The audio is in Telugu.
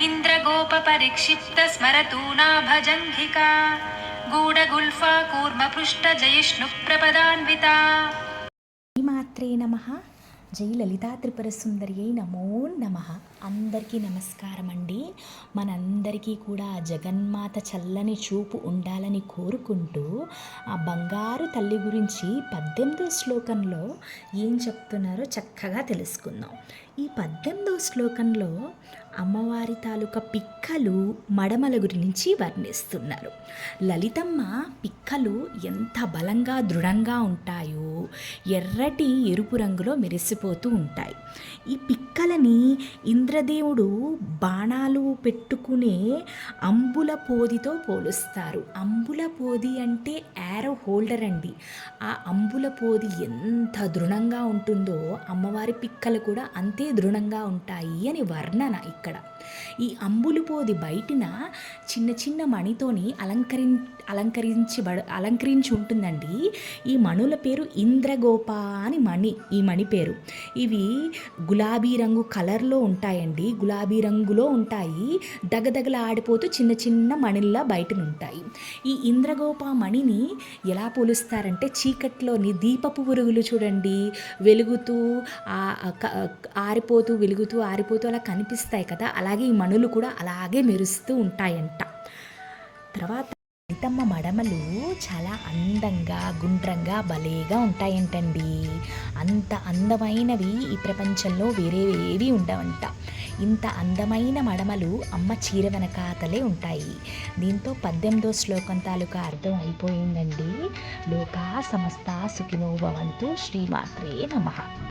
इन्द्रगोपपरिक्षिप्तस्मरतूनाभजङ्घिका गूढगुल्फा कूर्मपृष्ठजयिष्णुप्रपदान्विता మాత్రే నమ జై లలితా త్రిపుర సుందరి నమో నమ అందరికీ నమస్కారం అండి మనందరికీ కూడా జగన్మాత చల్లని చూపు ఉండాలని కోరుకుంటూ ఆ బంగారు తల్లి గురించి పద్దెనిమిదో శ్లోకంలో ఏం చెప్తున్నారో చక్కగా తెలుసుకుందాం. ఈ పద్దెనిమిదో శ్లోకంలో అమ్మవారి తాలూకా పిక్కలు మడమల గురించి వర్ణిస్తున్నారు. లలితమ్మ పిక్కలు ఎంత బలంగా దృఢంగా ఉంటాయో ఎర్రటి ఎరుపు రంగులో మెరిసిపోతూ ఉంటాయి. ఈ పిక్కలని ఇంద్రదేవుడు బాణాలు పెట్టుకునే అంబుల పోదితో పోలుస్తారు. అంబుల పోది అంటే యారో హోల్డర్ అండి. ఆ అంబుల పోది ఎంత దృఢంగా ఉంటుందో అమ్మవారి పిక్కలు కూడా అంతే దృఢంగా ఉంటాయి అని వర్ణన ఇక్కడ. ఈ అంబులు పోది బయటిన చిన్న చిన్న మణితోని అలంకరి అలంకరించబడ అలంకరించి ఉంటుందండి. ఈ మణుల పేరు ఇంద్రగోప అని మణి ఈ మణి పేరు. ఇవి గులాబీ రంగు కలర్లో ఉంటాయి ఉంటాయండి. గులాబీ రంగులో ఉంటాయి. దగదగల ఆడిపోతూ చిన్న చిన్న మణిల్లా బయటన ఉంటాయి ఈ ఇంద్రగోప మణిని ఎలా పోలుస్తారంటే చీకట్లోని దీపపు పురుగులు చూడండి. వెలుగుతూ ఆరిపోతూ వెలుగుతూ ఆరిపోతూ అలా కనిపిస్తాయి కదా. అలాగే ఈ మణులు కూడా అలాగే మెరుస్తూ ఉంటాయంట. తర్వాత లలితమ్మ మడమలు చాలా అందంగా గుండ్రంగా భలేగా ఉంటాయంటండి. అంత అందమైనవి ఈ ప్రపంచంలో వేరే ఏవి ఉండవంట. ఇంత అందమైన మడమలు అమ్మ చీర వెనకాతలే ఉంటాయి. దీంతో పద్దెనిమిదో శ్లోకం తాలూకా అర్థం అయిపోయిందండి. లోకా సమస్త సుఖినో భవంతు శ్రీమాత్రే నమః.